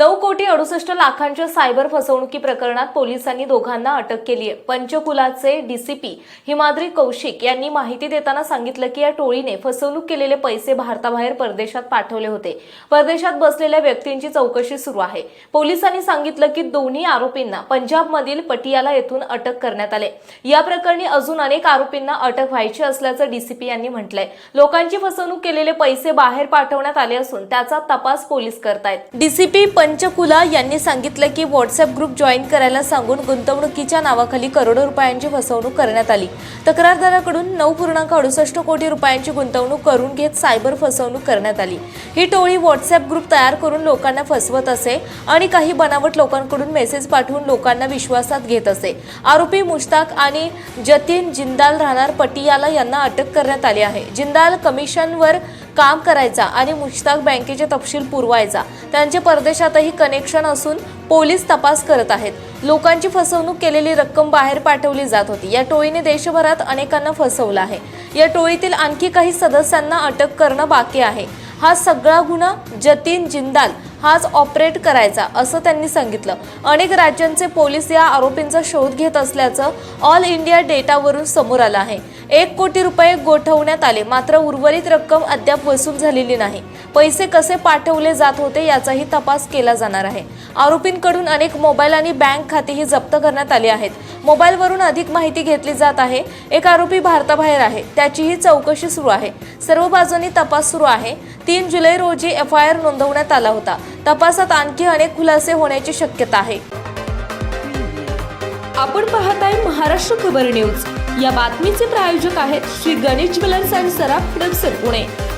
नऊ कोटी अडुसष्ट लाखांच्या सायबर फसवणुकी प्रकरणात पोलिसांनी दोघांना अटक केली आहे. पंचकुलाचे डीसीपी हिमाद्री कौशिक यांनी माहिती देताना सांगितलं की या टोळीने फसवणूक केलेले पैसे भारताबाहेर परदेशात पाठवले होते. परदेशात बसलेल्या व्यक्तींची चौकशी सुरू आहे. पोलिसांनी सांगितलं की दोन्ही आरोपींना पंजाबमधील पटियाला येथून अटक करण्यात आले. या प्रकरणी अजून अनेक आरोपींना अटक व्हायची असल्याचं डीसीपी यांनी म्हटलंय. लोकांची फसवणूक केलेले पैसे बाहेर पाठवण्यात आले असून त्याचा तपास पोलीस करतायत. डीसीपी पंचकुला यांनी सांगितलं की व्हॉट्सअप ग्रुप जॉईन करायला सांगून गुंतवणुकीच्या नावाखाली करोडो रुपयांची फसवणूक करण्यात आली. तक्रारदाराकडून नऊ पूर्णांक अडुसष्ट कोटी रुपयांची गुंतवणूक करून घेत सायबर फसवणूक करण्यात आली. ही टोळी व्हॉट्सअप ग्रुप तयार करून लोकांना फसवत असे आणि काही बनावट लोकांकडून मेसेज पाठवून लोकांना विश्वासात घेत असे. आरोपी मुश्ताक आणि जतीन जिंदाल राहणार पटियाला यांना अटक करण्यात आली आहे. जिंदाल कमिशनवर काम करायचा आणि मुश्ताक बँकेचे तपशील पुरवायचा. त्यांचे परदेशातही कनेक्शन असून पोलीस तपास करत आहेत. लोकांची फसवणूक केलेली रक्कम बाहेर पाठवली जात होती. या टोळीने देशभरात अनेकांना फसवलं आहे. या टोळीतील आणखी काही सदस्यांना अटक करणं बाकी आहे. हा सगळा गुन्हा जतीन जिंदाल हाच ऑपरेट करायचा असं त्यांनी सांगितलं. अनेक राज्यांचे पोलीस या आरोपींचा शोध घेत असल्याचं ऑल इंडिया डेटावरून समोर आलं आहे. एक कोटी रुपये गोठवण्यात आले मात्र उर्वरित रक्कम अद्याप वसूल झालेली नाही. पैसे कसे पाठवले जात होते याचाही तपास केला जाणार आहे. आरोपींकडून अनेक मोबाईल आणि बँक खातेही जप्त करण्यात आली आहेत. मोबाईलवरून अधिक माहिती घेतली जात आहे. एक आरोपी भारताबाहेर आहे त्याचीही चौकशी सुरू आहे. सर्व बाजूंनी तपास सुरू आहे. तीन जुलै रोजी एफ आय आर नोंदवण्यात आला होता. तपासात आणखी अनेक खुलासे होण्याची शक्यता आहे. आपण पाहत आहे महाराष्ट्र खबर न्यूज. या बातमीचे प्रायोजक आहेत श्री गणेश ज्वेलर्स अँड सराफ हडपसर पुणे.